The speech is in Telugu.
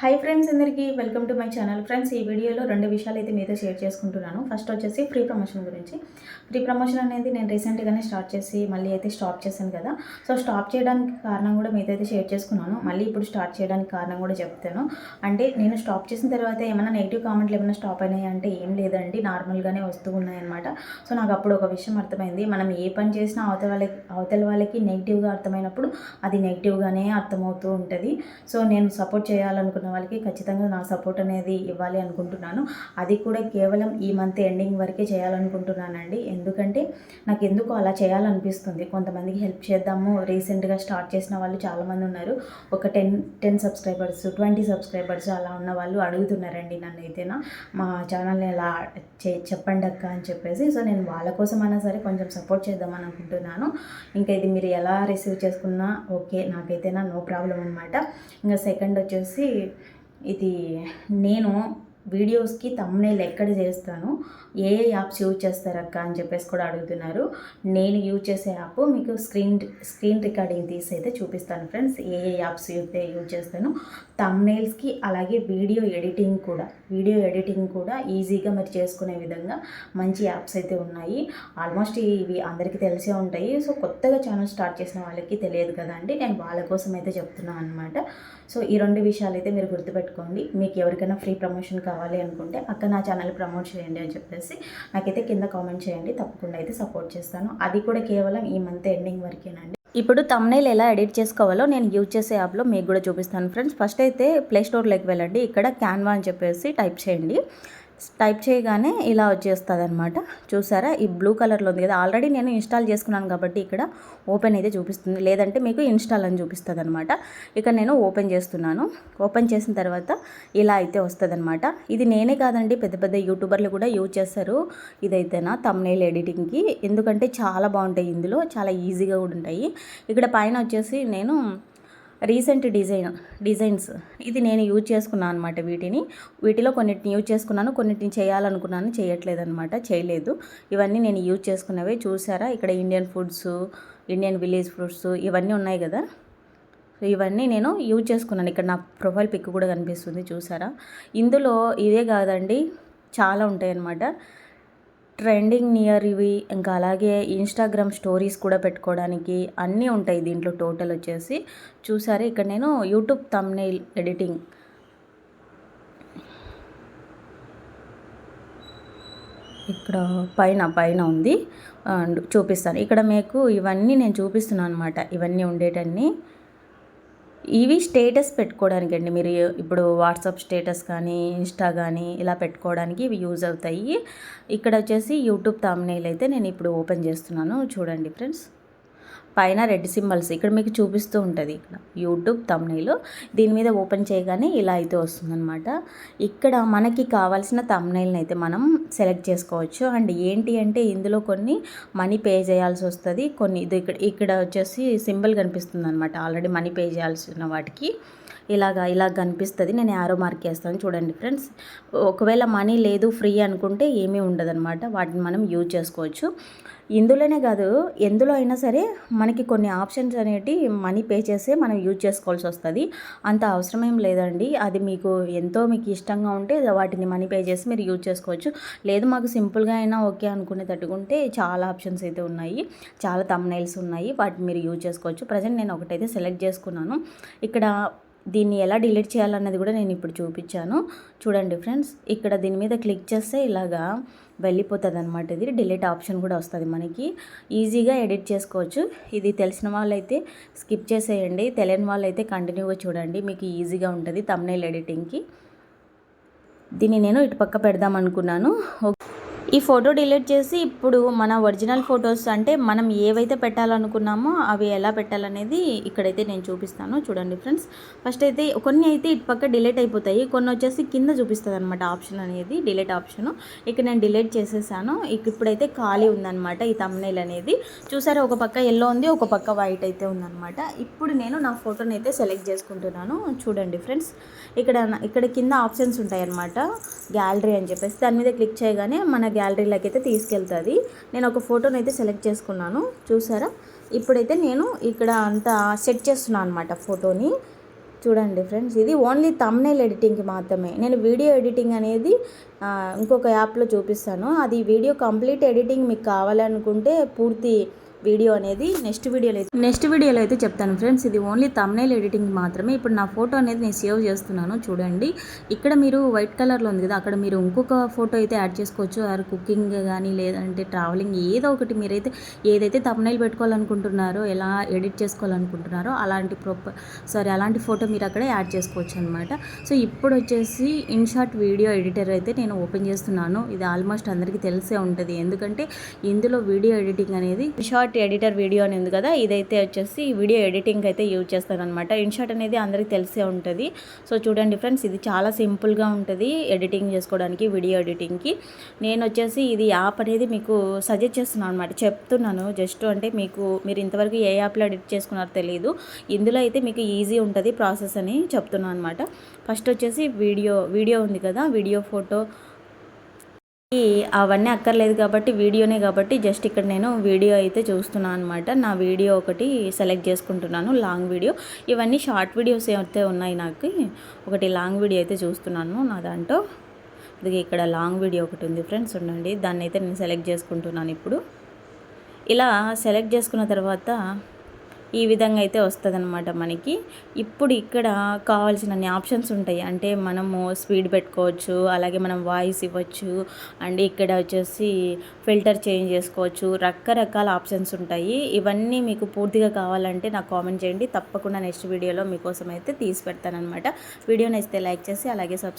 హాయ్ ఫ్రెండ్స్ అందరికీ welcome to my channel friends ఈ వీడియోలో రెండు విషయాలు అయితే మీతో షేర్ చేసుకుంటున్నాను. ఫస్ట్ వచ్చేసి ఫ్రీ ప్రమోషన్ గురించి. ఫ్రీ ప్రమోషన్ అనేది నేను రీసెంట్గానే స్టార్ట్ చేసి మళ్ళీ అయితే స్టాప్ చేశాను కదా. సో స్టాప్ చేయడానికి కారణం కూడా మీతో అయితే షేర్ చేసుకున్నాను. మళ్ళీ ఇప్పుడు స్టార్ట్ చేయడానికి కారణం కూడా చెప్తాను. అంటే నేను స్టాప్ చేసిన తర్వాత ఏమైనా నెగిటివ్ కామెంట్లు ఏమైనా స్టాప్ అయినాయి అంటే ఏం లేదండి. నార్మల్గానే వస్తూ ఉన్నాయన్నమాట. సో నాకు అప్పుడు ఒక విషయం అర్థమైంది. మనం ఏ పని చేసినా అవతల వాళ్ళకి అవతల వాళ్ళకి నెగిటివ్గా అర్థమైనప్పుడు అది నెగిటివ్గానే అర్థమవుతూ ఉంటుంది. సో నేను సపోర్ట్ చేయాలనుకున్న వాళ్ళకి ఖచ్చితంగా నా సపోర్ట్ అనేది ఇవ్వాలి అనుకుంటున్నాను. అది కూడా కేవలం ఈ మంత్ ఎండింగ్ వరకే చేయాలనుకుంటున్నానండి. ఎందుకంటే నాకు ఎందుకు అలా చేయాలనిపిస్తుంది. కొంతమందికి హెల్ప్ చేద్దాము. రీసెంట్గా స్టార్ట్ చేసిన వాళ్ళు చాలామంది ఉన్నారు. ఒక ten ten subscribers twenty subscribers అలా ఉన్న వాళ్ళు అడుగుతున్నారండి నన్ను అయితేనా మా ఛానల్ని ఎలా చే చెప్పండి అక్క అని చెప్పేసి. సో నేను వాళ్ళ కోసం అయినా సరే కొంచెం సపోర్ట్ చేద్దామని అనుకుంటున్నాను. ఇంకా ఇది మీరు ఎలా రిసీవ్ చేసుకున్నా ఓకే. నాకైతేనా నో ప్రాబ్లం అనమాట ఇంకా సెకండ్ వచ్చేసి ఇది నేను వీడియోస్కి తమ్నేల్ ఎక్కడ చేస్తాను? ఏ ఏ యాప్స్ యూజ్ చేస్తారక్క అని చెప్పేసి కూడా అడుగుతున్నారు. నేను యూజ్ చేసే యాప్ మీకు స్క్రీన్ స్క్రీన్ రికార్డింగ్ తీసి అయితే చూపిస్తాను ఫ్రెండ్స్ ఏ ఏ యాప్స్ యూజ్ యూజ్ చేస్తాను? తమ్నేల్స్కి అలాగే వీడియో ఎడిటింగ్ కూడా. వీడియో ఎడిటింగ్ కూడా ఈజీగా మీరు చేసుకునే విధంగా మంచి యాప్స్ అయితే ఉన్నాయి. ఆల్మోస్ట్ ఇవి అందరికీ తెలిసే ఉంటాయి. సో కొత్తగా ఛానల్ స్టార్ట్ చేసిన వాళ్ళకి తెలియదు కదండి నేను వాళ్ళ కోసం అయితే చెప్తున్నాను అనమాట సో ఈ రెండు విషయాలు అయితే మీరు గుర్తుపెట్టుకోండి. మీకు ఎవరికైనా ఫ్రీ ప్రమోషన్ కావాలి అనుకుంటే అక్క నా ఛానల్ ప్రమోట్ చేయండి అని చెప్పేసి నాకైతే కింద కామెంట్ చేయండి. తప్పకుండా అయితే సపోర్ట్ చేస్తాను. అది కూడా కేవలం ఈ మంత్ ఎండింగ్ వరకేనండి. ఇప్పుడు తమ్నైల్ ఎలా ఎడిట్ చేసుకోవాలో నేను యూజ్ చేసే యాప్లో మీకు కూడా చూపిస్తాను. ఫ్రెండ్స్ ఫస్ట్ అయితే ప్లే స్టోర్లోకి వెళ్ళండి. ఇక్కడ క్యాన్వా అని చెప్పేసి టైప్ చేయండి. టైప్ చేయగానే ఇలా వచ్చేస్తుంది అనమాట చూసారా? ఈ బ్లూ కలర్లో ఉంది కదా. ఆల్రెడీ నేను ఇన్స్టాల్ చేసుకున్నాను కాబట్టి ఇక్కడ ఓపెన్ అయితే చూపిస్తుంది. లేదంటే మీకు ఇన్స్టాల్ అని చూపిస్తుంది అనమాట ఇక్కడ నేను ఓపెన్ చేస్తున్నాను. ఓపెన్ చేసిన తర్వాత ఇలా అయితే వస్తుంది అనమాట ఇది నేనే కాదండి పెద్ద పెద్ద యూట్యూబర్లు కూడా యూజ్ చేస్తారు ఇదైతేనా తమ్నేల్ ఎడిటింగ్కి ఎందుకంటే చాలా బాగుంటాయి ఇందులో. చాలా ఈజీగా కూడా ఉంటాయి. ఇక్కడ పైన వచ్చేసి నేను రీసెంట్ డిజైన్ డిజైన్స్. ఇది నేను యూజ్ చేసుకున్నాను అనమాట వీటిని. వీటిలో కొన్నిటిని యూజ్ చేసుకున్నాను కొన్నిటిని చేయాలనుకున్నాను చేయట్లేదు అనమాట చేయలేదు. ఇవన్నీ నేను యూజ్ చేసుకున్నవే. చూసారా? ఇక్కడ Indian foods Indian village foods ఇవన్నీ ఉన్నాయి కదా? సో ఇవన్నీ నేను యూజ్ చేసుకున్నాను. ఇక్కడ నా ప్రొఫైల్ పిక్ కూడా కనిపిస్తుంది. చూసారా? ఇందులో ఇదే కాదండి చాలా ఉంటాయి అన్నమాట ట్రెండింగ్ నియర్ ఇవి ఇంకా అలాగే ఇన్స్టాగ్రామ్ స్టోరీస్ కూడా పెట్టుకోవడానికి అన్నీ ఉంటాయి దీంట్లో టోటల్ వచ్చేసి. చూసారు ఇక్కడ నేను యూట్యూబ్ తమ్నైల్ ఎడిటింగ్ ఇక్కడ పైన పైన ఉంది. అండ్ చూపిస్తాను. ఇక్కడ మీకు ఇవన్నీ నేను చూపిస్తున్నాను అనమాట ఇవన్నీ ఉండేటన్నీ. ఇవి స్టేటస్ పెట్టుకోవడానికి అండి మీరు ఇప్పుడు వాట్సాప్ స్టేటస్ కానీ ఇన్స్టా కానీ ఇలా పెట్టుకోవడానికి ఇవి యూజ్ అవుతాయి. ఇక్కడ వచ్చేసి యూట్యూబ్ తమ్నేల్ అయితే నేను ఇప్పుడు ఓపెన్ చేస్తున్నాను. చూడండి ఫ్రెండ్స్. పైన రెడ్ సింబల్స్ ఇక్కడ మీకు చూపిస్తూ ఉంటుంది. ఇక్కడ యూట్యూబ్ తమ్నైల్ దీని మీద ఓపెన్ చేయగానే ఇలా అయితే వస్తుందన్నమాట. ఇక్కడ మనకి కావాల్సిన తమ్నైల్ని అయితే మనం సెలెక్ట్ చేసుకోవచ్చు. అండ్ ఏంటి అంటే ఇందులో కొన్ని మనీ పే చేయాల్సి వస్తుంది. కొన్ని ఇది ఇక్కడ ఇక్కడ వచ్చేసి సింబల్ కనిపిస్తుంది అనమాట ఆల్రెడీ మనీ పే చేయాల్సిన వాటికి. ఇలాగా ఇలా కనిపిస్తుంది. నేను యారో మార్క్ చేస్తాను. చూడండి ఫ్రెండ్స్. ఒకవేళ మనీ లేదు ఫ్రీ అనుకుంటే ఏమీ ఉండదన్నమాట. వాటిని మనం యూజ్ చేసుకోవచ్చు. ఇందులోనే కాదు ఎందులో అయినా సరే మన మనకి కొన్ని ఆప్షన్స్ అనేవి మనీ పే చేసే మనం యూజ్ చేసుకోవాల్సి వస్తుంది. అంత అవసరం ఏం లేదండి. అది మీకు ఎంతో మీకు ఇష్టంగా ఉంటే వాటిని మనీ పే చేసి మీరు యూజ్ చేసుకోవచ్చు. లేదు మాకు సింపుల్గా అయినా ఓకే అనుకునే తట్టుకుంటే చాలా ఆప్షన్స్ అయితే ఉన్నాయి. చాలా తమ్నైల్స్ ఉన్నాయి. వాటిని మీరు యూజ్ చేసుకోవచ్చు. ప్రజెంట్ నేను ఒకటైతే సెలెక్ట్ చేసుకున్నాను. ఇక్కడ దీన్ని ఎలా డిలీట్ చేయాలన్నది కూడా నేను ఇప్పుడు చూపించాను. చూడండి ఫ్రెండ్స్ ఇక్కడ దీని మీద క్లిక్ చేస్తే ఇలాగా వెళ్ళిపోతుంది అనమాట ఇది డిలీట్ ఆప్షన్ కూడా వస్తుంది మనకి. ఈజీగా ఎడిట్ చేసుకోవచ్చు. ఇది తెలిసిన వాళ్ళైతే స్కిప్ చేసేయండి. తెలియని వాళ్ళైతే కంటిన్యూగా చూడండి. మీకు ఈజీగా ఉంటుంది తమ్నైల్ ఎడిటింగ్కి. దీన్ని నేను ఇటు పక్క పెడదాం అనుకున్నాను ఈ ఫోటో డిలీట్ చేసి ఇప్పుడు మన ఒరిజినల్ ఫొటోస్ అంటే మనం ఏవైతే పెట్టాలనుకున్నామో అవి ఎలా పెట్టాలనేది ఇక్కడైతే నేను చూపిస్తాను. చూడండి ఫ్రెండ్స్. ఫస్ట్ అయితే కొన్ని అయితే ఇటు పక్క డిలీట్ అయిపోతాయి. కొన్ని వచ్చేసి కింద చూపిస్తుంది అనమాట ఆప్షన్ అనేది డిలీట్ ఆప్షన్. ఇక్కడ నేను డిలీట్ చేసేసాను. ఇప్పుడైతే ఖాళీ ఉందన్నమాట ఈ తమ్నైల్ అనేది. చూసారా ఒక పక్క ఎల్లో ఉంది ఒక పక్క వైట్ అయితే ఉందన్నమాట. ఇప్పుడు నేను నా ఫోటోని అయితే సెలెక్ట్ చేసుకుంటున్నాను. చూడండి ఫ్రెండ్స్. ఇక్కడ ఇక్కడ కింద ఆప్షన్స్ ఉంటాయి అన్నమాట గ్యాలరీ అని చెప్పేసి. దాని మీద క్లిక్ చేయగానే మన గ్యాలరీలోకి అయితే తీసుకెళ్తుంది. నేను ఒక ఫోటోని అయితే సెలెక్ట్ చేసుకున్నాను. చూసారా? ఇప్పుడైతే నేను ఇక్కడ అంతా సెట్ చేస్తున్నాను అనమాట ఫోటోని. చూడండి ఫ్రెండ్స్ ఇది ఓన్లీ తమ్నైల్ ఎడిటింగ్కి మాత్రమే. నేను వీడియో ఎడిటింగ్ అనేది ఇంకొక యాప్లో చూపిస్తాను. అది వీడియో కంప్లీట్ ఎడిటింగ్ మీకు కావాలనుకుంటే పూర్తి వీడియో అనేది నెక్స్ట్ వీడియోలో అయితే నెక్స్ట్ వీడియోలో అయితే చెప్తాను ఫ్రెండ్స్. ఇది ఓన్లీ తమ్నైల్ ఎడిటింగ్ మాత్రమే. ఇప్పుడు నా ఫోటో అనేది నేను సేవ్ చేస్తున్నాను. చూడండి. ఇక్కడ మీరు వైట్ కలర్లో ఉంది కదా అక్కడ మీరు ఇంకొక ఫోటో అయితే యాడ్ చేసుకోవచ్చు. ఆర్ కుకింగ్ కానీ లేదంటే ట్రావెలింగ్ ఏదో ఒకటి మీరైతే ఏదైతే తమ్నైల్ పెట్టుకోవాలనుకుంటున్నారో ఎలా ఎడిట్ చేసుకోవాలనుకుంటున్నారో అలాంటి ప్రొప సారీ అలాంటి ఫోటో మీరు అక్కడ యాడ్ చేసుకోవచ్చు అనమాట సో ఇప్పుడు వచ్చేసి ఇన్షార్ట్ వీడియో ఎడిటర్ అయితే నేను ఓపెన్ చేస్తున్నాను. ఇది ఆల్మోస్ట్ అందరికీ తెలిసే ఉంటుంది. ఎందుకంటే ఇందులో వీడియో ఎడిటింగ్ అనేది షార్ట్ ఇన్షార్ట్ ఎడిటర్ వీడియో అని ఉంది కదా ఇదైతే వచ్చేసి వీడియో ఎడిటింగ్ అయితే యూజ్ చేస్తాను అనమాట అనేది అందరికీ తెలిసే ఉంటుంది. సో చూడండి ఫ్రెండ్స్ ఇది చాలా సింపుల్గా ఉంటుంది ఎడిటింగ్ చేసుకోవడానికి వీడియో ఎడిటింగ్కి. నేను వచ్చేసి ఇది యాప్ అనేది మీకు సజెస్ట్ చేస్తున్నాను అనమాట చెప్తున్నాను జస్ట్ అంటే మీకు మీరు ఇంతవరకు ఏ యాప్లో ఎడిట్ చేసుకున్నారో తెలియదు ఇందులో అయితే మీకు ఈజీ ఉంటుంది ప్రాసెస్ అని చెప్తున్నాను అనమాట ఫస్ట్ వచ్చేసి వీడియో వీడియో ఉంది కదా వీడియో ఫోటో అవన్నీ అక్కర్లేదు కాబట్టి వీడియోనే కాబట్టి జస్ట్ ఇక్కడ నేను వీడియో అయితే చూస్తున్నాను అనమాట నా వీడియో ఒకటి సెలెక్ట్ చేసుకుంటున్నాను లాంగ్ వీడియో. ఇవన్నీ షార్ట్ వీడియోస్ అయితే ఉన్నాయి నాకు. ఒకటి లాంగ్ వీడియో అయితే చూస్తున్నాను నా దాంట్లో. ఇది ఇక్కడ లాంగ్ వీడియో ఒకటి ఉంది ఫ్రెండ్స్ ఉండండి. దాన్ని అయితే నేను సెలెక్ట్ చేసుకుంటున్నాను ఇప్పుడు. ఇలా సెలెక్ట్ చేసుకున్న తర్వాత ఈ విధంగా అయితే వస్తుందన్నమాట మనకి. ఇప్పుడు ఇక్కడ కావాల్సిన ఆప్షన్స్ ఉంటాయి. అంటే మనము స్పీడ్ పెట్టుకోవచ్చు అలాగే మనం వాయిస్ ఇవ్వచ్చు అండ్ ఇక్కడ వచ్చేసి ఫిల్టర్ చేంజ్ చేసుకోవచ్చు రకరకాల ఆప్షన్స్ ఉంటాయి. ఇవన్నీ మీకు పూర్తిగా కావాలంటే నాకు కామెంట్ చేయండి. తప్పకుండా నెక్స్ట్ వీడియోలో మీకోసం అయితే తీసి పెడతానమాట వీడియో నచ్చితే లైక్ చేసి అలాగే సబ్స్క్రైబ్